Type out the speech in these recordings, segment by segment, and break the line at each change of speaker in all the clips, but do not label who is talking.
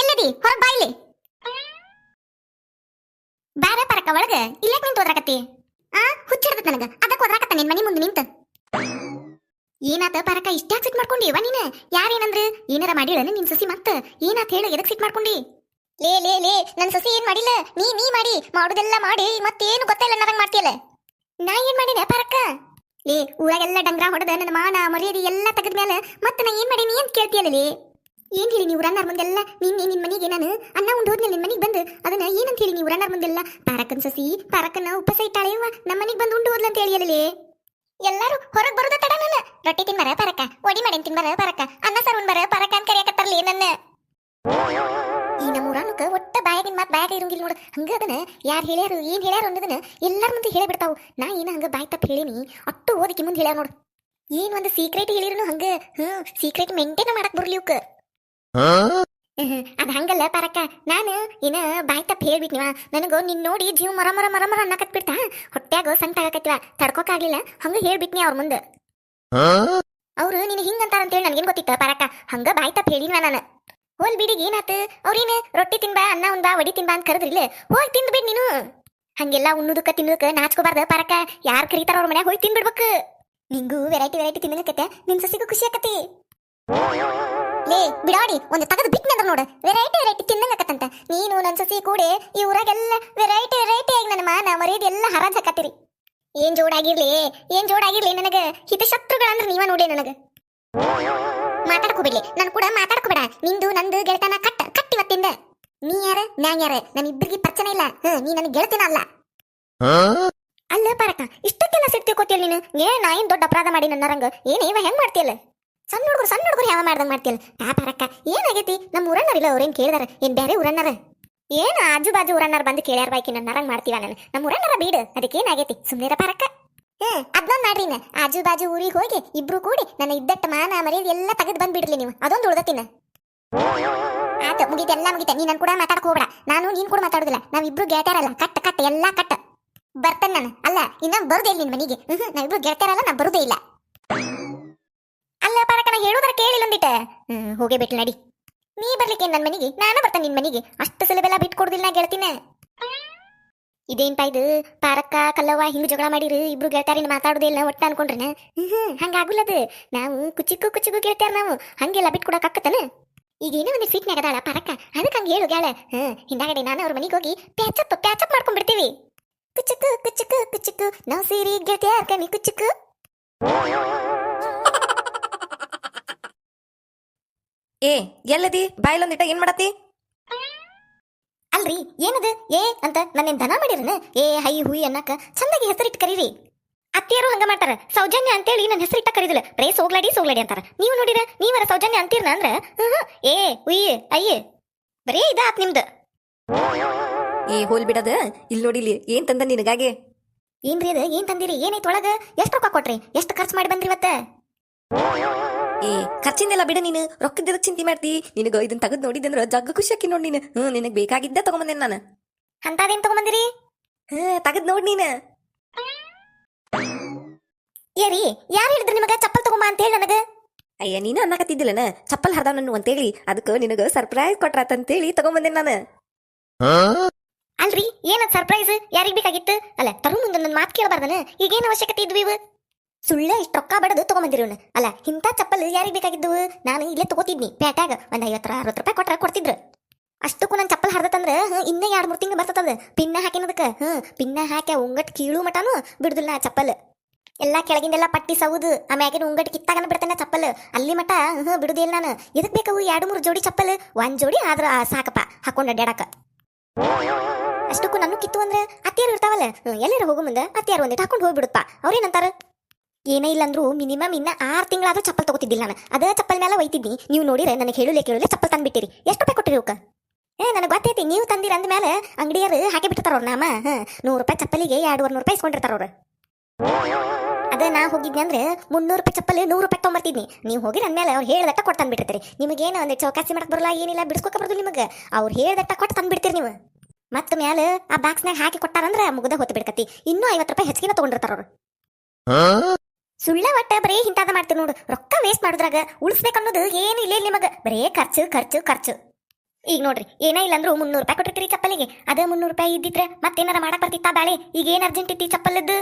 ಎಲ್ಲದಿ? ಹೊರಗ್ ಬಾಯ್ಲಿ ಬ್ಯಾರೆ ಪರಕ ಒಳಗ ಇಲ್ಲೇಕ್ ನಿಂತು ಓದ್ರಾಕತ್ತಿ ಆ ಹುಚ್ಚಿಡ್ತದ ನನಗ. ಅದಕ್ಕೆ ಓದ್ರಾಕತ್ತ ನಿನ್ ಮನಿ ಮುಂದೆ ನಿಂತ. ಏನಾತ ಪರಕ, ಇಷ್ಟ್ಯಾಕ್ ಸಿಟ್ ಮಾಡ್ಕೊಂಡಿ? ವಾ ನೀನ. ಯಾರೇನಂದ್ರ? ಏನಾರ ಮಾಡಿಳನ ನಿನ್ ಸಸಿ ಮತ್ತ? ಏನಾತ ಹೇಳ, ಎದಕ್ ಸಿಟ್ ಮಾಡ್ಕೊಂಡಿ? ಲೇ ಲೇ ಲೇ, ನನ್ ಸಸಿ ಏನ್ ಮಾಡಿಲ್ಲ? ನೀ ನೀ ಮಾಡಿ. ಮಾಡುದೆಲ್ಲ ಮಾಡಿ, ಮತ್ತೇನು ಗೊತ್ತಿಲ್ಲ ನನಗ್ ಮಾಡ್ತೀಯಲ್ಲ? ನಾ ಏನ್ ಮಾಡಿನ ಪರಕ? ಲೇ, ಊರಾಗೆಲ್ಲ ಡಂಗ್ರ ಹೊಡೆದ, ನನ್ನ ಮಾನ, ಮರ್ಯಾದೆ ಎಲ್ಲ ತೆಗೆದ ಮೇಲೆ ಮತ್ತೆ ನಾ ಏನ್ ಮಾಡೀನಿ ಅಂತ ಕೇಳ್ತೀಯಲ್ಲ ಏನ್ ಹೇಳಿ ನೀವು ರನ್ನರ್ ಮುಂದೆಲ್ಲ ನಿನ್ನೆ ನಿನ್ ಮನೆಗೆ ನಾನು ಅನ್ನ ಉಂಡು ಹೋದ್ಮೇಲೆ ನಿನ್ ಮನೆಗೆ ಬಂದು ಅದನ್ನ ಏನಂತ ಹೇಳಿ ನೀವು ರನ್ನರ್ ಮುಂದೆಲ್ಲ ಪಾರಕನ್ ಸಸಿ ಪಾರಕನ ಉಪಸ ಇಟ್ಟಾಳೆಯವ್ವ ನಮ್ಮ ಮನೆಗೆ ಬಂದು ಉಂಡು ಹೋದ್ಲ ಅಂತ ಹೇಳಿಯಲ್ಲ ಎಲ್ಲಾರು ಹೊರಗ್ ಬರುದ ತಡ ನನ್ನ ರೊಟ್ಟಿ ತಿನ್ಬರ ಪರಕ ಒಡಿ ಮಾಡಿನ ತಿನ್ಬರ ಪರಕ ಅನ್ನ ಸಾರು ಉಣ್ಬರ ಪರಕ ಅಂತ ಕರಿಯಕತ್ತಾರಲಿ ನನ್ನ ಈ ನಮ್ಮ ಊರಾನುಕ ಒಟ್ಟ ಬಾಯಾಗಿನ ಮಾತ್ ಬಾಯಾಗ ಇರಂಗಿಲ್ಲ ನೋಡು ಹಂಗ ಅದನ್ನ ಯಾರು ಹೇಳ್ಯಾರು ಏನ್ ಹೇಳ್ಯಾರು ಅನ್ನೋದನ್ನ ಎಲ್ಲಾರ ಮುಂದೆ ಹೇಳೇ ಬಿಡ್ತಾವು ನಾ ಏನ ಹಂಗ ಬಾಯ್ ತಪ್ಪ ಹೇಳೀನಿ ಅಟ್ಟು ಓದಕ್ಕೆ ಮುಂದೆ ಹೇಳ್ಯಾರ ನೋಡು ಏನ್ ಒಂದು ಸೀಕ್ರೆಟ್ ಹೇಳಿದ್ರು ಹಂಗ ಹ್ಮ್ ಸೀಕ್ರೆಟ್ ಮೇಂಟೈನ್ ಮಾಡಕ್ ಬರ್ಲಿ ಇವ್ಕ ಅದ ಹಂಗಲ್ಲ ಪರಕ್ಕ. ನಾನು ಏನ ಬಾಯ್ ತಪ್ಪ ಹೇಳ್ಬಿಟ್ನಿವ ನನಗೂ ನಿನ್ ನೋಡಿ ಜೀವ ಮರ ಮರ ಮರ ಮರ ಅನ್ನಕತ್ ಬಿಡ್ತಾ ಹೊಟ್ಯಾಗ ಸಂತ ಆಗಕತ್ವ ತಡ್ಕೋಕಾಗ್ಲಿಲ್ಲ. ಹಂಗ ಹೇಳ್ಬಿಟ್ನಿ ಅವ್ರ ಮುಂದೆ. ಅವ್ರು ನೀನು ಹಿಂಗಂತಾರ ಅಂತೇಳಿ ನನಗೇನ್ ಗೊತ್ತಿತ್ತ ಪರಕ್ಕ? ಹಂಗ ಬಾಯ್ ತಪ್ಪ ಹೇಳಿನ್ವ ನಾನು. ಹೋಲ್ ಬಿಡಿ, ಏನಾತ? ಅವ್ರೇನು ರೊಟ್ಟಿ ತಿನ್ಬಾ, ಅನ್ನ ಉಂಬಾ ವಡಿ ತಿನ್ಬಾ ಅಂತ ಕರೆದ್ರಿಲ್ಲ. ಹೋಗಿ ತಿಂದ್ಬಿಡ್ ನೀನು. ಹಂಗೆಲ್ಲ ಉಣ್ಣುದಕ್ಕ ತಿನ್ನೋದಕ್ಕ ನಾಚ್ಕೋಬಾರ್ದ ಪರಕ ಯಾರ್ ಕರೀತಾರ ಅವ್ರ ಮನ್ಯಾಗ ಹೋಗಿ ತಿನ್ಬಿಡ್ಬೇಕು ನಿಂಗೂ ವೆರೈಟಿ ವೆರೈಟಿ ತಿನ್ನಕತ್ತೆ ನಿನ್ ಸಸಿಗೂ ಖುಷಿ ಆಕತಿ. ಲೇ, ಬಿಡಾಡಿ, ಒಂದು ತಗದು ಬಿಟ್ನಂದ್ರ ನೋಡು. ವೆರೈಟಿ ವೆರೈಟಿ ತಿನ್ನಂಗಕತ್ತಂತೆ. ನೀನು ನನ್ನ ಸಸಿ ಕೂಡಿ ಈ ಊರಾಗೆಲ್ಲ ವೆರೈಟಿ ವೆರೈಟಿ ಆಗಿ ನನ್ನ ಮಾನ ಮರ್ಯಾದೆ ಎಲ್ಲ ಹರಾಜ್ ಹಾಕತ್ತೀರಿ. ಏನ್ ಜೋಡಾಗಿರ್ಲಿ ಏನ್ ಜೋಡಾಗಿರ್ಲಿ ನನಗ ಹಿತಶತ್ರುಗಳಂದ್ರ ನೀವ ನೋಡಿ ನನಗ. ಮಾತಾಡ್ಕೋಬಿಡ್ಲಿ ನನ್ ಕೂಡ ಮಾತಾಡ್ಕೋಬೇಡ ನಿಂದು, ನಂದು ಗೆಳತನ ಕಟ್ಟ, ಕಟ್ಟಿ ಇವತ್ತಿಂದ ನೀ ಯಾರ, ನಾ ಯಾರ? ನನ್ ಇಬ್ಬರಿಗೆ ಪರಿಚಯ ಇಲ್ಲ ನೀ ನನ್ ಗೆಳತಿನ ಅಲ್ಲ. ಅಲ್ಲ ಪರಕ ಇಷ್ಟಕ್ಕೆಲ್ಲ ಸಿಟ್ಟು ತಿಳ್ಕೊತಿಯಲ್ಲ ನೀನು? ಏ, ನಾ ಏನ್ ದೊಡ್ಡ ಅಪರಾಧ ಮಾಡಿ ನನ್ನ ರಂಗ ಏನ್ ಇವ ಹೆಂಗ್ ಮಾಡ್ತಿಯಲ್ಲ? ಸಣ್ಣ ಹುಡುಗರು ಸಣ್ಣ ಹುಡುಗರು ಯಾವ ಮಾಡ್ದಂಗೆ ಮಾಡ್ತಿಯಲ್ಲ? ಪರಕ ಏನಾಗೈತಿ? ನಮ್ಮ ಊರನ್ನರಿಲ್ಲ ಅವ್ರೇನು ಕೇಳಿದಾರ? ಏನು ಬೇರೆ ಊರನ್ನರ? ಏನು ಆಜು ಬಾಜು ಊರನ್ನಾರ ಬಂದು ಕೇಳ್ಯಾರ ಬಾಯ್ಕಿ ನನ್ನ ನರಂಗ್ ಮಾಡ್ತೀವ ನಾನು? ನಮ್ಮ ಊರನ್ನರ ಬೀಡು, ಅದಕ್ಕೆ ಏನಾಗೈತಿ? ಸುಮ್ನಿರ ಪರಕ ಹ್ಞೂ ಅದೊಂದ್ ಮಾಡ್ರಿ ನಾ ಆಜು ಬಾಜು ಊರಿಗೆ ಹೋಗಿ ಇಬ್ರು ಕೂಡಿ ನನ್ನ ಇದ್ದಟ್ಟ ಮಾನ, ಮರ್ಯಾದೆ ಎಲ್ಲ ತೆಗೆದು ಬಂದ್ಬಿಡ್ಲಿ ನೀವು. ಅದೊಂದು ಉಳ್ದತ್ತಿನ ಮುಗಿತೆ, ಎಲ್ಲ ಮುಗಿತ. ನೀ ನನ್ ಕೂಡ ಮಾತಾಡಕ್ ಹೋಗ್ಬೇಡ. ನಾನು ನೀನ್ ಕೂಡ ಮಾತಾಡುದಿಲ್ಲ. ನಾವಿಬ್ರು ಗೆಳತಾರಲ್ಲ ಕಟ್ಟ ಕಟ್ಟ ಎಲ್ಲ ಕಟ್ಟ ಬರ್ತೇನೆ ನಾನು. ಅಲ್ಲ ಇನ್ನ ಬರುದೇ ಇಲ್ಲ ನಿನ್ ಮನೆಗೆ. ಹ್ಮ್ ನಾವಿಬ್ರು ಗೆಳತಾರಲ್ಲ ನಾ ಬರುದೇ ಇಲ್ಲ. ಹೇಳೋದ್ರ ಕೇಳಿಲ್ಲ ಒಂದಿಟ ಹ್ಮ್, ಹೋಗೇ ಬಿಟ್ಲು ನಡಿ. ನೀ ಬರ್ಲಿಕ್ಕೆ ನನ್ನ ಮನೆಗೆ? ನಾನು ಬರ್ತಾನೆ ನಿನ್ ಮನೆಗೆ. ಅಷ್ಟು ಸುಲಭೆಲ್ಲ ಬಿಟ್ಕೊಡುದಿಲ್ಲ ನಾ ಗೆಳತಿನ. ಇದೇನ್ಪಾ ಇದು? ಪಾರಕ್ಕ, ಕಲ್ಲವ್ವ ಹಿಂಗ್ ಜಗಳ ಮಾಡಿರಿ, ಇಬ್ರು ಗೆಳತಾರಿನ ಮಾತಾಡುದಿಲ್ಲ ಒಟ್ಟ ಅನ್ಕೊಂಡ್ರನ? ಹ್ಮ್ ಹಂಗಾಗುಲ್ಲದು ನಾವು ಕುಚಿಕ್ಕು ಕುಚಿಕ್ಕು ಗೆಳತಾರ ನಾವು. ಹಂಗೆಲ್ಲ ಬಿಟ್ಕೊಡಕ್ ಆಕತ್ತನ ಈಗ ಏನೋ ಒಂದು ಫಿಟ್ನಾಗ ಅದಾಳ ಪರಕ್ಕ. ಅದಕ್ಕೆ ಹಂಗೆ ಹೇಳು ಗ್ಯಾಳ. ಹ್ಮ್, ಹಿಂದಾಗಡೆ ನಾನು ಅವ್ರ ಮನೆಗೆ ಹೋಗಿ ಪ್ಯಾಚಪ್ ಪ್ಯಾಚಪ್ ಮಾಡ್ಕೊಂಡ್ಬಿಡ್ತೀವಿ. ಕುಚುಕು ಕುಚುಕು ಕುಚುಕು ನಾವು ಸೇರಿ ಗೆಳತಿಯಾರ ಕಣಿ ಕುಚುಕು
ಏ ಎಲ್ಲದಿ? ಬಾಯ್ಲೊಂದಿಟ್ಟ ಏನ್ ಮಾಡತ್ತಿ?
ಅಲ್ರಿ ಏನದು? ಏ ಅಂತ ನನ್ನೇನ್ ದನ ಮಾಡಿರನ? ಏ ಹೈ ಹುಯಿ ಅನ್ನಕ ಚಂದಾಗಿ ಹೆಸರಿಟ್ಟು ಕರೀರಿ. ಅತ್ತಿಯರು ಹಂಗ ಮಾಡ್ತಾರ. ಸೌಜನ್ಯ ಅಂತೇಳಿ ನನ್ನ ಹೆಸರಿಟ್ಟ ಕರೀದಿಲ್ಲ. ರೇ ಸೋಗ್ಲಾಡಿ ಸೋಗ್ಲಾಡಿ ಅಂತಾರ. ನೀವು ನೋಡಿರ ನೀವರ ಸೌಜನ್ಯ ಅಂತೀರ್ನ ಅಂದ್ರ. ಏ ಹುಯಿ ಅಯ್ಯ. ಬರೇ ಇದಾತ್ ನಿಮ್ದು.
ಏ ಹೋಲ್ ಬಿಡದ. ಇಲ್ಲಿ ನೋಡಿಲಿ ಏನ್ ತಂದ ನಿನಗಾಗೆ?
ಏನ್ರಿ ಅದ? ಏನ್ ತಂದಿರಿ? ಏನೈತ್ ಒಳಗ? ಎಷ್ಟು ರೊಕ್ಕ ಕೊಟ್ರಿ? ಎಷ್ಟು ಖರ್ಚು ಮಾಡಿ ಬಂದ್ರಿ ಇವತ್ತ?
ಏ ಖರ್ಚಿಂದೆಲ್ಲ ಬಿಡ ನೀನು. ರೊಕ್ಕದ ಚಿಂತೆ ಮಾಡ್ತಿ. ನಿನಗ ಇದನ್ನ ತಗದು ನೋಡಿದಂದ್ರ ಜಗ್ಗ ಖುಷಿ ಆಕಿ ನೋಡ್ ನೀನು. ಹ್ಮ್ ನಿನಗ್ ಬೇಕಾಗಿದ್ದ ತಗೊಂಬಂದೇನ್ ನಾನು.
ಅಂತದೇನ್ ತಗೊಂಬಂದಿರಿ?
ಹ್ಮ್ ತೆಗೆದ್ ನೋಡ್ ನೀನು.
ಏರಿ ಯಾರು ಹೇಳಿದ್ರು ನಿಮಗ ಚಪ್ಪಲ್ ತಗೊಂಬ ಅಂತ ಹೇಳಿ ನನಗ?
ಅಯ್ಯ ನೀನು ಅನ್ನಕತ್ತಿದ್ದಿಲ್ಲನ? ಚಪ್ಪಲ್ ಹರ್ದಾವ್ ನನ್ನ ಅಂತೇಳಿ. ಅದಕ್ಕೆ ನಿನಗ ಸರ್ಪ್ರೈಸ್ ಕೊಟ್ರಾತಂತೇಳಿ ತಗೊಂಬಂದೇನ್ ನಾನು.
ಅಲ್ರಿ ಏನ ಸರ್ಪ್ರೈಸ್ ಯಾರಿಗ್ ಬೇಕಾಗಿತ್ತು? ಅಲ್ಲ ತರು ಮುಂದೆ ನನ್ನ ಮಾತು ಕೇಳಬಾರ್ದನ? ಈಗೇನು ಅವಶ್ಯಕತೆ ಇದ್ವಿ ಇವು? ಸುಳ್ಳ ಇಷ್ಟು ರೊಕ್ಕ ಬಡದು ತಗೊಂಬಂದಿರಿ ಇವ್ನ. ಅಲ್ಲ ಇಂಥ ಚಪ್ಪಲ್ ಯಾರಿಗ್ ಬೇಕಾಗಿದ್ದು? ನಾನು ಇಲ್ಲೇ ತಗೋತಿದ್ನಿ. ಪೇಟ್ಯಾಗ ಒಂದ್ ಐವತ್ತರ ಅರವತ್ತು ರೂಪಾಯಿ ಕೊಟ್ರ ಕೊಡ್ತಿದ್ರು. ಅಷ್ಟಕ್ಕೂ ನನ್ನ ಚಪ್ಪಲ್ ಹರ್ದತ್ತಂದ್ರ ಹ್ಮ್, ಇನ್ನೇ ಎರಡು ಮೂರು ತಿಂಗಳು ಬರ್ತದ ಪಿನ್ನ ಹಾಕಿನದಕ್ಕೆ ಹ್ಮ್ ಪಿನ್ನ ಹಾಕಿ ಉಂಗಟ್ ಕೀಳು ಮಟನು ಬಿಡುದಿಲ್ಲ ಚಪ್ಪಲ್. ಎಲ್ಲಾ ಕೆಳಗಿಂದೆಲ್ಲ ಪಟ್ಟಿ ಸೌದು ಆಮ್ಯಾಗಿನ ಉಂಗಟ್ ಕಿತ್ತಾಗನ ಬಿಡ್ತಾನೆ ಚಪ್ಪಲ್. ಅಲ್ಲಿ ಮಟ ಹ್ಮ್ ಬಿಡುದಿಲ್ಲ ನಾನು. ಇದಕ್ಕೆ ಬೇಕಾವು ಎರಡು ಮೂರು ಜೋಡಿ ಚಪ್ಪಲ್? ಒಂದ್ ಜೋಡಿ ಆದ್ರ ಸಾಕಪ್ಪ. ಹಾಕೊಂಡ್ ಅಡ್ಯಾಡಕ. ಅಷ್ಟಕ್ಕೂ ನಾನು ಕಿತ್ತು ಅಂದ್ರೆ ಅತ್ತಿಯಾರು ಇರ್ತಾವಲ್ಲ ಎಲ್ಲಾರ ಹೋಗು ಮುಂದೆ ಅತ್ತಿಯಾರು ಒಂದಿಟ್ಟು ಹಾಕೊಂಡು ಹೋಗ್ಬಿಡುತ್ತಾ ಅವ್ರೇನಂತಾರ? ಏನೇ ಇಲ್ಲ ಅಂದ್ರು ಮಿನಿಮಮ್ ಇನ್ನ ಆರು ತಿಂಗಳಾದ್ರೂ ಚಪ್ಪಲ್ ತಗೋತಿದ್ದಿಲ್ಲ ನಾನು. ಅದೇ ಚಪ್ಪಲ್ ಮೇಲೆ ಒಯ್ತಿದ್ನಿ ನೀವು ನೋಡಿರೆ ನನಗೆ ಹೇಳುಲೆ ಕೇಳುಲೆ ಚಪ್ಪಲ್ ತಂದ್ಬಿಟ್ಟಿರಿ. ಎಷ್ಟು ರೂಪಾಯಿ ಕೊಟ್ಟಿರಿ ಅವಕ್ಕ ಏ, ನನಗೆ ಗೊತ್ತೈತಿ, ನೀವು ತಂದಿರ ಅಂದ್ಮೇಲೆ ಅಂಗಡಿಯರು ಹಾಕಿ ಬಿಟ್ಟಿರ್ತಾರ ಅವ್ರ ನಾಮ. ನೂರು ರೂಪಾಯಿ ಚಪ್ಪಲಿಗೆ ಎರಡೂವರೆ ನೂರು ರೂಪಾಯಿ ಇಸ್ಕೊಂಡಿರ್ತಾರ ಅವ್ರು. ಅದೇ ನಾ ಹೋಗಿದ್ನಿ ಅಂದ್ರೆ ಮುನ್ನೂರು ರೂಪಾಯಿ ಚಪ್ಪಲಿ ನೂರು ರೂಪಾಯಿ ತೊಗೊಂಬರ್ತಿದ್ನಿ. ನೀವು ಹೋಗಿರ ಅಂದ ಮೇಲೆ ಅವ್ರು ಹೇಳ್ದಟ್ಟ ಕೊಟ್ಟು ತಂದ್ಬಿಟ್ಟಿರ್ತೀರಿ. ನಿಮಗೇನು ಒಂದು ಚೌಕಾಸಿ ಮಾಡಕ್ ಬರಲ್ಲ, ಏನಿಲ್ಲ, ಬಿಡಿಸ್ಕೊಕ ಬರೋದು ನಿಮಗೆ. ಅವ್ರು ಹೇಳ್ದಟ್ಟ ಕೊಟ್ಟು ತಂದ್ಬಿಡ್ತೀರಿ ನೀವು. ಮತ್ತೆ ಮ್ಯಾಲ ಆ ಬಾಕ್ಸ್ನಾಗ ಹಾಕಿ ಕೊಟ್ಟಾರಂದ್ರೆ ಮುಗ್ದ ಹೊತ್ತು ಬಿಡ್ಕತಿ ಇನ್ನೂ ಐವತ್ತು ರೂಪಾಯಿ ಹೆಚ್ಚಿಗೆ ತೊಗೊಂಡಿರ್ತಾರ ಅವ್ರು. ಸುಳ್ಳ ಒಟ್ಟ ಬರೀ ಹಿಂತಾದ ಮಾಡ್ತೀನಿ ನೋಡು. ರೊಕ್ಕ ವೇಸ್ಟ್ ಮಾಡುದ್ರಾಗ ಉಳಿಸ್ಬೇಕನ್ನೋದು ಏನು ಇಲ್ಲ ನಿಮಗೆ. ಬರೇ ಖರ್ಚು ಖರ್ಚು ಖರ್ಚು. ಈಗ ನೋಡ್ರಿ, ಏನೇ ಇಲ್ಲ ಅಂದ್ರೂ ಮುನ್ನೂರು ರೂಪಾಯಿ ಕೊಟ್ಟಿರ್ತೀರಿ ಚಪ್ಪಲಿಗೆ. ಅದೇ ಮುನ್ನೂರು ರೂಪಾಯಿ ಇದ್ದಿದ್ರೆ ಮತ್ತೇನಾರ ಮಾಡಕ್ ಬರ್ತಿತ್ತಾ ಬಾಳೆ ಈಗ ಏನು ಅರ್ಜೆಂಟ್ ಇತ್ತಿ ಚಪ್ಪಲದ್ದು?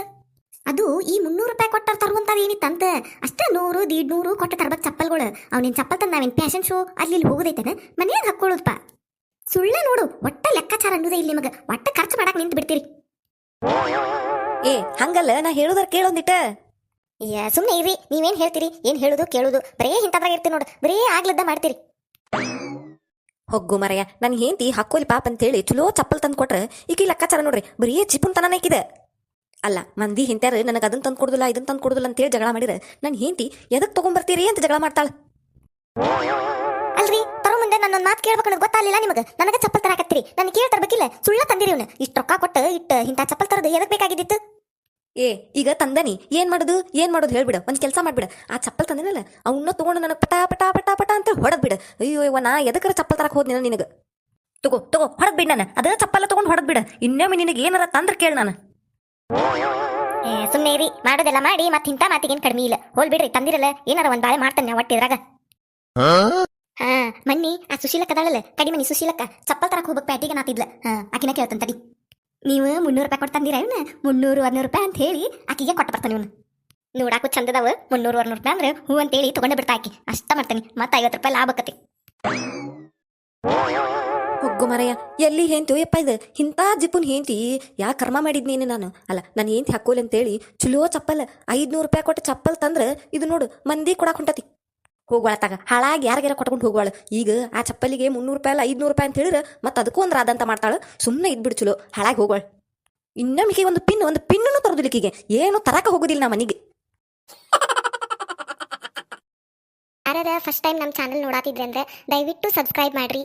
ಅದು ಈ ಮುನ್ನೂರು ರೂಪಾಯಿ ಕೊಟ್ಟಾರ ತರುವಂತದ ಏನಿತ್ತಂತ ಅಷ್ಟೇ ನೂರು ನೂರು ಕೊಟ್ಟು ತರ್ಬೇಕು ಚಪ್ಪಲ್ಗಳು. ಅವ್ನಿನ್ ಚಪ್ಪಲ್ ತಂದ ನಾವೇನು ಫ್ಯಾಷನ್ ಶೋ ಅಲ್ಲಿ ಇಲ್ಲಿ ಹೋಗೋದೈತೇನ? ಮನ್ಯಾಗ ಹಾಕೊಳ್ಳೋದಪ್ಪ ಸುಳ್ಳ ನೋಡು, ಒಟ್ಟ ಲೆಕ್ಕಾಚಾರ ಅನ್ನೋದೇ ಇಲ್ಲಿ ನಿಮಗೆ. ಒಟ್ಟ ಖರ್ಚು ಮಾಡಕ್ ನಿಂತು ಬಿಡ್ತೀರಿ
ಏ, ಹಂಗಲ್ಲ, ನಾ ಹೇಳುದಾರ ಕೇಳೊಂದಿಟ್ಟ
ಯಾ ಸುಮ್ಮನೆ ಇರಿ ನೀವೇನ್ ಹೇಳ್ತೀರಿ ಏನ್ ಹೇಳುದು ಕೇಳೋದು ಬರೇ ಇಂಥದ್ರಾಗ ಇರ್ತೀನಿ ನೋಡು ಬರೇ ಆಗ್ಲದ್ದ ಮಾಡ್ತೀರಿ.
ಹೊಗ್ಗು ಮರಯ್ಯ ನನ್ ಹೆಂಡತಿ ಹಾಕೋಲಿ ಪಾಪ ಅಂತ ಹೇಳಿ ಚಲೋ ಚಪ್ಪಲ್ ತಂದು ಕೊಟ್ರೆ ಈಗ ಲೆಕ್ಕಾಚಾರ ನೋಡ್ರಿ ಬರೀ ಚಿಪ್ಪನ್ ತನನ ಇಕ್ಕಿದೆ ಅಲ್ಲ ಮಂದಿ ಹಿಂತ್ಯಾರ ನನಗೆ ಅದನ್ನ ತಂದು ಕೊಡುದಿಲ್ಲ ಇದನ್ನ ತಂದು ಕೊಡುದಿಲ್ಲ ಅಂತೇಳಿ ಜಗಳ ಮಾಡಿದ್ರೆ ನನ್ ಹೆಂಡತಿ ಎದಕ್ ತಗೊಂಡ್ಬರ್ತೀರಿ ಅಂತ ಜಗಳ ಮಾಡ್ತಾಳ.
ಅಲ್ರಿ ಬರೋ ಮುಂದೆ ನನ್ನೊಂದು ಮಾತು ಕೇಳ್ಬೇಕು ಅನ್ನೋದು ಗೊತ್ತಾಗಲಿಲ್ಲ ನಿಮಗೆ. ನನಗೆ ಚಪ್ಪಲ್ ತರಕತ್ತೀರಿ ನನ್ ಕೇಳ್ತಾರ ಬೇಕಿಲ್ಲ ಸುಳ್ಳ ತಂದಿರಿ ಇವ್ನ. ಇಷ್ಟು ರೊಕ್ಕ ಕೊಟ್ಟು ಇಟ್ಟು ಇಂಥ ಚಪ್ಪಲ್ ತರದು ಎದಕ್ ಬೇಕಾಗಿದ್ದಿತ್ತು?
ಏ ಈಗ ತಂದನಿ ಏನ್ ಮಾಡುದು? ಏನ್ ಮಾಡೋದು ಹೇಳ್ಬಿಡ ಒಂದ್ ಕೆಲಸ ಮಾಡ್ಬಿಡ. ಆ ಚಪ್ಪಲ್ ತಂದಿನಲ್ಲ ಅವನ್ನ ತಗೊಂಡು ನನಗೆ ಪಟಾ ಪಟಾ ಪಟ ಪಟ ಅಂತ ಹೊಡದ್ ಬಿಡ ಅಯ್ಯೋ ಇವ ನಾ ಎದಕ್ಕರ ಚಪ್ಪಲ್ ತರಕ್ ಹೋದ್ನಿನ ನಿನಗ? ತಗೋ ತಗೋ ಹೊಡದ್ ಬಿಡ ನಾನು ಅದ ಚಪ್ಪಲ್ಲ ತಗೊಂಡ್ ಹೊಡದ್ ಬಿಡ ಇನ್ನೊಮ್ಮೆ ನಿನಗೆ ಏನಾರ ತಂದ್ರ ಕೇಳ ನಾನು.
ಏ ಸುಮ್ಮನೆ ರೀ ಮಾಡೋದೆಲ್ಲ ಮಾಡಿ ಮತ್ತೆ ಇಂಥ ಮಾತಿಗೇನು ಕಡಿಮೆ ಇಲ್ಲ. ಹೋಲ್ ಬಿಡ್ರಿ ತಂದಿರಲ್ಲ ಏನಾರ ಒಂದ್ ಬಾಳೆ ಮಾಡ್ತಾನೆ ಒಟ್ಟಿದ್ರಾಗ ಹಾ ಮನ್ನಿ ಆ ಸುಶೀಲಕ್ಕ ಅದಾಳಲ್ಲ ಕಡಿಮೆ ನೀ ಸುಶೀಲಕ್ಕ ಚಪ್ಪಲ್ ತರಕ್ ಹೋಗ್ಬೇಕು ಪ್ಯಾಟಿಗೆ ನಾತಿದ್ಲ. ಹಾ ಆಕಿನ ಕೇಳ್ತಾನ ತಡಿ. ನೀವು ಮುನ್ನೂರು ರೂಪಾಯಿ ಕೊಟ್ಟು ತಂದಿರ ಇವನ? ಮುನ್ನೂರು, ಅರ್ನೂರು ರೂಪಾಯಿ ಅಂತ ಹೇಳಿ ಆಕಿಗೆ ಕೊಟ್ಟು ಬರ್ತಾನೆ ಇವನು. ನೋಡಾಕು ಚಂದದವ. ಮುನ್ನೂರು, ಅರ್ನೂರು ರೂಪಾಯಿ ಅಂದ್ರೆ ಹೂ ಅಂತೇಳಿ ತಗೊಂಡು ಬಿಡ್ತಾ ಆಕಿ. ಅಷ್ಟ ಮಾಡ್ತಾನೆ. ಮತ್ತೆ ಐವತ್ತು ರೂಪಾಯಿ ಲಾಭ ಆಕತಿ.
ಹುಗ್ಗು ಮರಯ್ಯ ಎಲ್ಲಿ ಹೇಂತು ಯಪ್ಪ ಇದು ಇಂಥ ಜಿಪ್ಪುನ್ ಹೇಂತಿ ಯಾ ಕರ್ಮ ಮಾಡಿದ್ನೇನು ನಾನು ಅಲ್ಲ, ನಾನು ಏಂತಿ ಹಾಕೋಲಿ ಅಂತೇಳಿ ಚಲೋ ಚಪ್ಪಲ್, ಐದ್ನೂರು ರೂಪಾಯಿ ಕೊಟ್ಟು ಚಪ್ಪಲ್ ತಂದ್ರೆ ಇದು ನೋಡು ಮಂದಿ ಕೊಡಾಕ್ ಹೊಂಟತಿ. ಹೋಗ್ವಾಳ ತಗ ಹಾಳಾಗಿ ಯಾರಿಗಾರ ಕೊಟ್ಕೊಂಡು ಹೋಗ್ಬಾಳು ಈಗ ಆ ಚಪ್ಪಲಿಗೆ ಮುನ್ನೂರು ರೂಪಾಯಿ ಅಲ್ಲ, ಐದ್ನೂರು ರೂಪಾಯಿ ಅಂತ ಹೇಳಿದ್ರೆ ಮತ್ತೆ ಅದಕ್ಕೂ ಒಂದು ರಾದಂತ ಮಾಡ್ತಾಳ. ಸುಮ್ಮನೆ ಇದ್ಬಿಡು ಚಲೋ, ಹಾಳಾಗಿ ಹೋಗ್ಬಾಳು ಇನ್ನೊಮ್ಮಿಗೆ ಒಂದು ಪಿನ್, ಒಂದು ಪಿನ್ನೂ ತರೋದಿಲ್ಲ ಈಕಿಗೆ. ಏನು ತರಕ ಹೋಗೋದಿಲ್ಲ ನಾ ಮನೆಗೆ.
ಯಾರ ಫಸ್ಟ್ ಟೈಮ್ ನಮ್ಮ ಚಾನಲ್ ನೋಡಾತಿದ್ರೆ ಅಂದ್ರೆ ದಯವಿಟ್ಟು ಸಬ್ಸ್ಕ್ರೈಬ್ ಮಾಡ್ರಿ.